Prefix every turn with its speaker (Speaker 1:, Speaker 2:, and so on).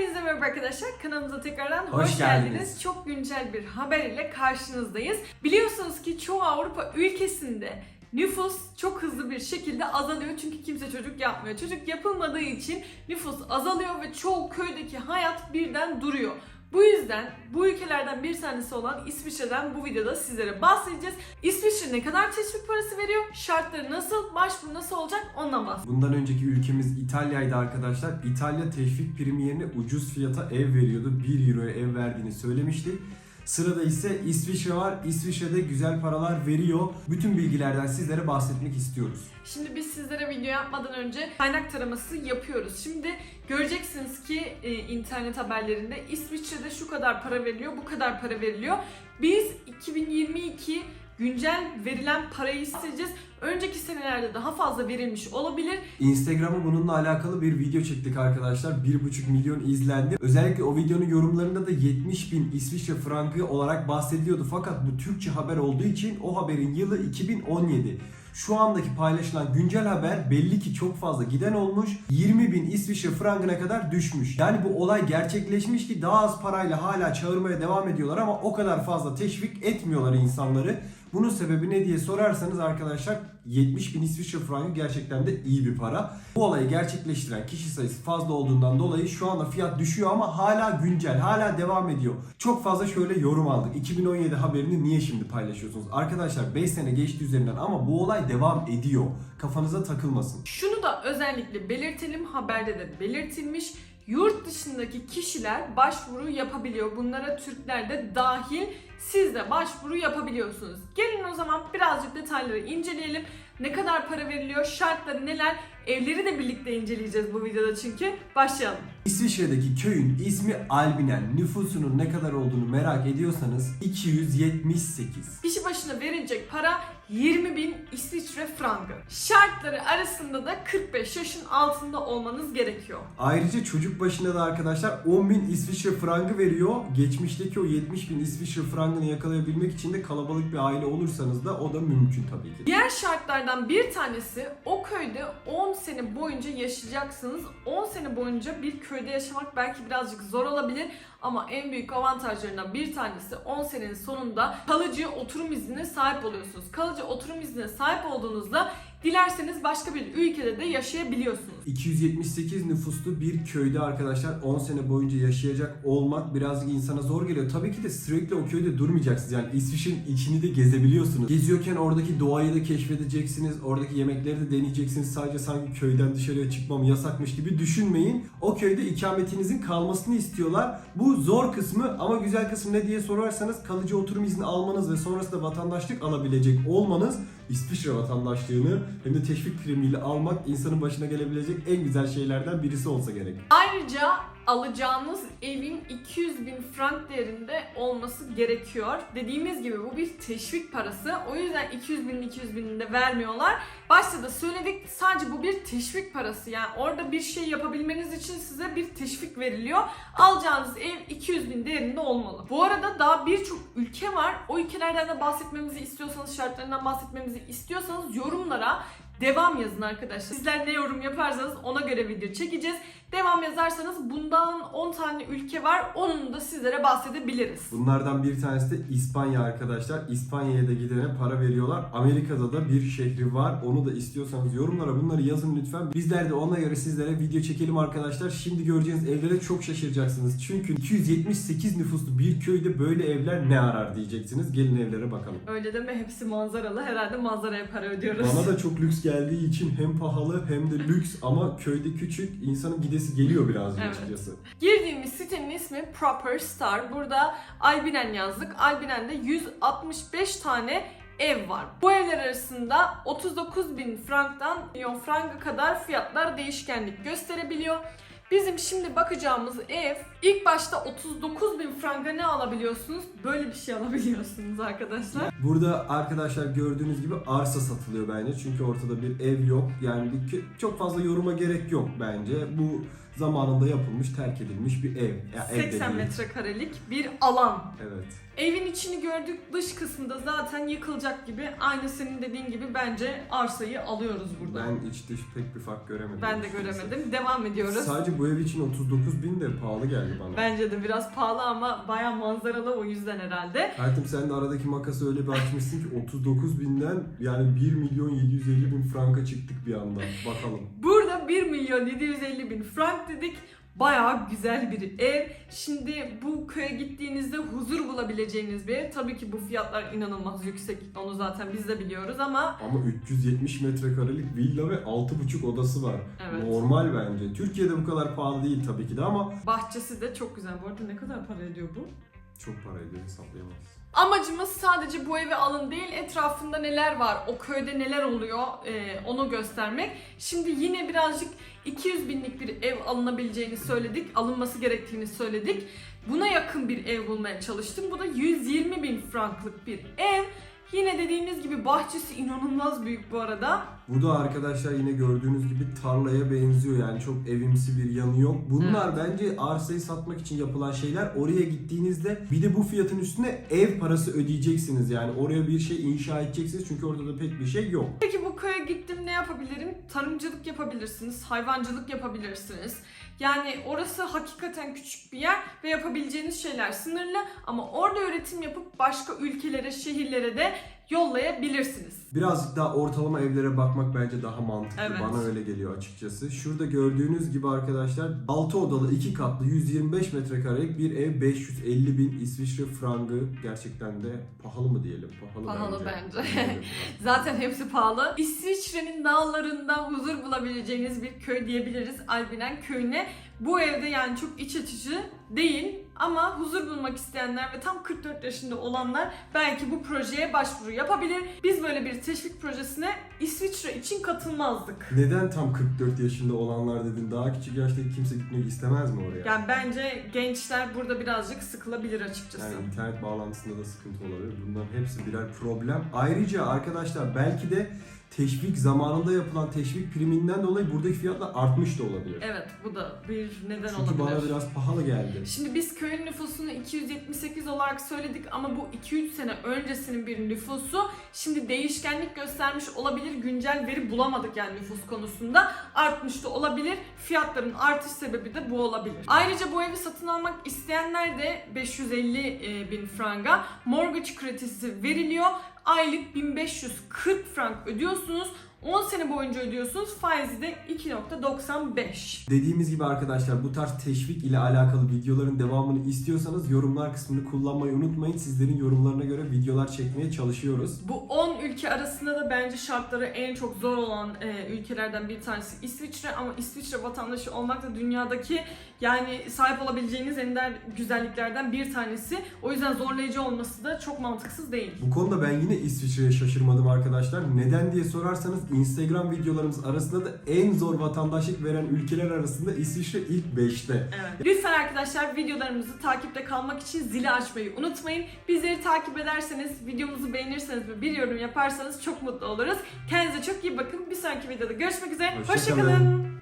Speaker 1: Hepinize merhaba arkadaşlar. Kanalımıza tekrardan hoş,
Speaker 2: Hoş
Speaker 1: geldiniz.
Speaker 2: geldiniz.
Speaker 1: Çok güncel bir haber ile karşınızdayız. Biliyorsunuz ki çoğu Avrupa ülkesinde nüfus çok hızlı bir şekilde azalıyor. Çünkü kimse çocuk yapmıyor. Çocuk yapılmadığı için nüfus azalıyor ve çoğu köydeki hayat birden duruyor. Bu yüzden bu ülkelerden bir tanesi olan İsviçre'den bu videoda sizlere bahsedeceğiz. İsviçre ne kadar teşvik parası veriyor? Şartları nasıl? Başvuru nasıl olacak? Ondan bahsedeceğiz.
Speaker 2: Bundan önceki ülkemiz İtalya'ydı arkadaşlar. İtalya teşvik primi yerine ucuz fiyata ev veriyordu. 1 euroya ev verdiğini söylemişti. Sırada ise İsviçre var. İsviçre'de güzel paralar veriyor. Bütün bilgilerden sizlere bahsetmek istiyoruz.
Speaker 1: Şimdi biz sizlere video yapmadan önce kaynak taraması yapıyoruz. Şimdi göreceksiniz ki e, internet haberlerinde İsviçre'de şu kadar para veriliyor, bu kadar para veriliyor. Biz 2022 güncel verilen parayı isteyeceğiz. Önceki senelerde daha fazla verilmiş olabilir.
Speaker 2: Instagram'a bununla alakalı bir video çektik arkadaşlar. 1,5 milyon izlendi. Özellikle o videonun yorumlarında da 70 bin İsviçre frankı olarak bahsediyordu. Fakat bu Türkçe haber olduğu için o haberin yılı 2017. Şu andaki paylaşılan güncel haber belli ki çok fazla giden olmuş. 20 bin İsviçre frangına kadar düşmüş. Yani bu olay gerçekleşmiş ki daha az parayla hala çağırmaya devam ediyorlar ama o kadar fazla teşvik etmiyorlar insanları. Bunun sebebi ne diye sorarsanız arkadaşlar 70 bin İsviçre frangı gerçekten de iyi bir para. Bu olayı gerçekleştiren kişi sayısı fazla olduğundan dolayı şu anda fiyat düşüyor ama hala güncel, hala devam ediyor. Çok fazla şöyle yorum aldık. 2017 haberini niye şimdi paylaşıyorsunuz? Arkadaşlar 5 sene geçti üzerinden ama bu olay devam ediyor. Kafanıza takılmasın.
Speaker 1: Şunu da özellikle belirtelim, haberde de belirtilmiş. Yurt dışındaki kişiler başvuru yapabiliyor. Bunlara Türkler de dahil siz de başvuru yapabiliyorsunuz. Gelin o zaman birazcık detayları inceleyelim. Ne kadar para veriliyor, şartları neler, evleri de birlikte inceleyeceğiz bu videoda çünkü. Başlayalım.
Speaker 2: İsviçre'deki köyün ismi Albinen. Nüfusunun ne kadar olduğunu merak ediyorsanız 278.
Speaker 1: Kişi başına verilecek para 20 bin İsviçre frangı. Şartları arasında da 45 yaşın altında olmanız gerekiyor.
Speaker 2: Ayrıca çocuk başına da arkadaşlar 10 bin İsviçre frangı veriyor. Geçmişteki o 70 bin İsviçre frangını yakalayabilmek için de kalabalık bir aile olursanız da o da mümkün tabii ki.
Speaker 1: Diğer şartlardan bir tanesi o köyde 10 sene boyunca yaşayacaksınız. 10 sene boyunca bir köyde yaşamak belki birazcık zor olabilir ama en büyük avantajlarından bir tanesi 10 senenin sonunda kalıcı oturum iznine sahip oluyorsunuz. Kalıcı oturum iznine sahip olduğunuzda dilerseniz başka bir ülkede de yaşayabiliyorsunuz.
Speaker 2: 278 nüfuslu bir köyde arkadaşlar 10 sene boyunca yaşayacak olmak birazcık insana zor geliyor. Tabii ki de sürekli o köyde durmayacaksınız. Yani İsviçre'nin içini de gezebiliyorsunuz. Geziyorken oradaki doğayı da keşfedeceksiniz. Oradaki yemekleri de deneyeceksiniz. Sadece sanki köyden dışarıya çıkmam yasakmış gibi düşünmeyin. O köyde ikametinizin kalmasını istiyorlar. Bu zor kısmı ama güzel kısmı ne diye sorarsanız kalıcı oturum izni almanız ve sonrasında vatandaşlık alabilecek olmanız İsviçre vatandaşlığını hem de teşvik primiyle almak insanın başına gelebilecek en güzel şeylerden birisi olsa gerek.
Speaker 1: Ayrıca alacağınız evin 200 bin frank değerinde olması gerekiyor. Dediğimiz gibi bu bir teşvik parası. O yüzden 200 bin 200 bin de vermiyorlar. Başta da söyledik sadece bu bir teşvik parası. Yani orada bir şey yapabilmeniz için size bir teşvik veriliyor. Alacağınız ev 200 bin değerinde olmalı. Bu arada daha birçok ülke var. O ülkelerden de bahsetmemizi istiyorsanız, şartlarından bahsetmemizi istiyorsanız yorumlara Devam yazın arkadaşlar. Sizler ne yorum yaparsanız ona göre video çekeceğiz. Devam yazarsanız bundan 10 tane ülke var. Onun da sizlere bahsedebiliriz.
Speaker 2: Bunlardan bir tanesi de İspanya arkadaşlar. İspanya'ya da gidene para veriyorlar. Amerika'da da bir şehri var. Onu da istiyorsanız yorumlara bunları yazın lütfen. Bizler de ona göre sizlere video çekelim arkadaşlar. Şimdi göreceğiniz evlere çok şaşıracaksınız. Çünkü 278 nüfuslu bir köyde böyle evler ne arar diyeceksiniz. Gelin evlere bakalım.
Speaker 1: Öyle deme hepsi manzaralı. Herhalde manzaraya para ödüyoruz.
Speaker 2: Bana da çok lüks geldiği için hem pahalı hem de lüks ama köyde küçük insanın gidesi geliyor birazcık
Speaker 1: Evet.
Speaker 2: açıkçası.
Speaker 1: Girdiğimiz sitenin ismi Proper Star. Burada Albinen yazdık. Albinen'de 165 tane ev var. Bu evler arasında 39 bin franktan milyon franga kadar fiyatlar değişkenlik gösterebiliyor. Bizim şimdi bakacağımız ev ilk başta 39 bin franga ne alabiliyorsunuz? Böyle bir şey alabiliyorsunuz arkadaşlar.
Speaker 2: Burada arkadaşlar gördüğünüz gibi arsa satılıyor bence. Çünkü ortada bir ev yok. Yani çok fazla yoruma gerek yok bence. Bu zamanında yapılmış, terk edilmiş bir ev. Ya ev
Speaker 1: 80
Speaker 2: dediğim-
Speaker 1: metrekarelik bir alan.
Speaker 2: Evet.
Speaker 1: Evin içini gördük, dış kısmında zaten yıkılacak gibi. Aynı senin dediğin gibi bence arsayı alıyoruz burada. Ben,
Speaker 2: Ben iç dış pek bir fark göremedim.
Speaker 1: de
Speaker 2: açıkçası.
Speaker 1: göremedim. Devam ediyoruz.
Speaker 2: Sadece bu ev için 39 bin de pahalı geldi bana.
Speaker 1: Bence de biraz pahalı ama baya manzaralı o yüzden herhalde.
Speaker 2: Hayatım sen de aradaki makası öyle bir açmışsın ki 39 binden yani 1 milyon 750 bin franka çıktık bir anda. Bakalım.
Speaker 1: 1 milyon 750 bin frank dedik. Bayağı güzel bir ev. Şimdi bu köye gittiğinizde huzur bulabileceğiniz bir ev. Tabii ki bu fiyatlar inanılmaz yüksek. Onu zaten biz de biliyoruz ama
Speaker 2: Ama 370 metrekarelik villa ve 6,5 odası var.
Speaker 1: Evet.
Speaker 2: Normal bence. Türkiye'de bu kadar pahalı değil tabii ki de ama
Speaker 1: bahçesi de çok güzel. Bu arada ne kadar para ediyor bu?
Speaker 2: Çok para ediyor hesaplayamayız.
Speaker 1: Amacımız sadece bu eve alın değil, etrafında neler var, o köyde neler oluyor e, onu göstermek. Şimdi yine birazcık 200 binlik bir ev alınabileceğini söyledik, alınması gerektiğini söyledik. Buna yakın bir ev bulmaya çalıştım. Bu da 120 bin franklık bir ev. Yine dediğimiz gibi bahçesi inanılmaz büyük bu arada.
Speaker 2: Bu da arkadaşlar yine gördüğünüz gibi tarlaya benziyor yani çok evimsi bir yanı yok. Bunlar bence arsayı satmak için yapılan şeyler. Oraya gittiğinizde bir de bu fiyatın üstüne ev parası ödeyeceksiniz yani oraya bir şey inşa edeceksiniz çünkü orada da pek bir şey yok.
Speaker 1: Peki bu köye gittim ne yapabilirim? Tarımcılık yapabilirsiniz, hayvancılık yapabilirsiniz. Yani orası hakikaten küçük bir yer ve yapabileceğiniz şeyler sınırlı ama orada üretim yapıp başka ülkelere, şehirlere de yollayabilirsiniz.
Speaker 2: Birazcık daha ortalama evlere bakmak bence daha mantıklı.
Speaker 1: Evet.
Speaker 2: Bana öyle geliyor açıkçası. Şurada gördüğünüz gibi arkadaşlar 6 odalı 2 katlı 125 metrekarelik bir ev 550 bin İsviçre frangı. Gerçekten de pahalı mı diyelim? Pahalı,
Speaker 1: Pahalı bence.
Speaker 2: bence.
Speaker 1: Zaten hepsi pahalı. İsviçre'nin dağlarında huzur bulabileceğiniz bir köy diyebiliriz Albinen köyüne. Bu evde yani çok iç açıcı değil ama huzur bulmak isteyenler ve tam 44 yaşında olanlar belki bu projeye başvuru yapabilir. Biz böyle bir teşvik projesine İsviçre için katılmazdık.
Speaker 2: Neden tam 44 yaşında olanlar dedin? Daha küçük yaştaki kimse gitmek istemez mi oraya?
Speaker 1: Yani bence gençler burada birazcık sıkılabilir açıkçası.
Speaker 2: Yani internet bağlantısında da sıkıntı olabilir. Bunların hepsi birer problem. Ayrıca arkadaşlar belki de teşvik zamanında yapılan teşvik priminden dolayı buradaki fiyatlar artmış da olabilir.
Speaker 1: Evet bu da bir neden
Speaker 2: Çünkü
Speaker 1: olabilir.
Speaker 2: bana biraz pahalı geldi.
Speaker 1: Şimdi biz köyün nüfusunu 278 olarak söyledik ama bu 2-3 sene öncesinin bir nüfusu. Şimdi değişkenlik göstermiş olabilir. Güncel veri bulamadık yani nüfus konusunda. Artmış da olabilir. Fiyatların artış sebebi de bu olabilir. Ayrıca bu evi satın almak isteyenler de 550 e, bin franga mortgage kredisi veriliyor. Aylık 1540 frank ödüyorsunuz. 10 sene boyunca ödüyorsunuz. Faizi de 2.95.
Speaker 2: Dediğimiz gibi arkadaşlar bu tarz teşvik ile alakalı videoların devamını istiyorsanız yorumlar kısmını kullanmayı unutmayın. Sizlerin yorumlarına göre videolar çekmeye çalışıyoruz.
Speaker 1: Bu 10 ülke arasında da bence şartları en çok zor olan e, ülkelerden bir tanesi İsviçre ama İsviçre vatandaşı olmak da dünyadaki yani sahip olabileceğiniz ender güzelliklerden bir tanesi. O yüzden zorlayıcı olması da çok mantıksız değil.
Speaker 2: Bu konuda ben yine İsviçre'ye şaşırmadım arkadaşlar. Neden diye sorarsanız Instagram videolarımız arasında da en zor vatandaşlık veren ülkeler arasında İsviçre ilk 5'te.
Speaker 1: Evet. Lütfen arkadaşlar videolarımızı takipte kalmak için zili açmayı unutmayın. Bizleri takip ederseniz, videomuzu beğenirseniz ve bir yorum yaparsanız çok mutlu oluruz. Kendinize çok iyi bakın. Bir sonraki videoda görüşmek üzere.
Speaker 2: Hoşça
Speaker 1: Hoşçakalın.
Speaker 2: kalın.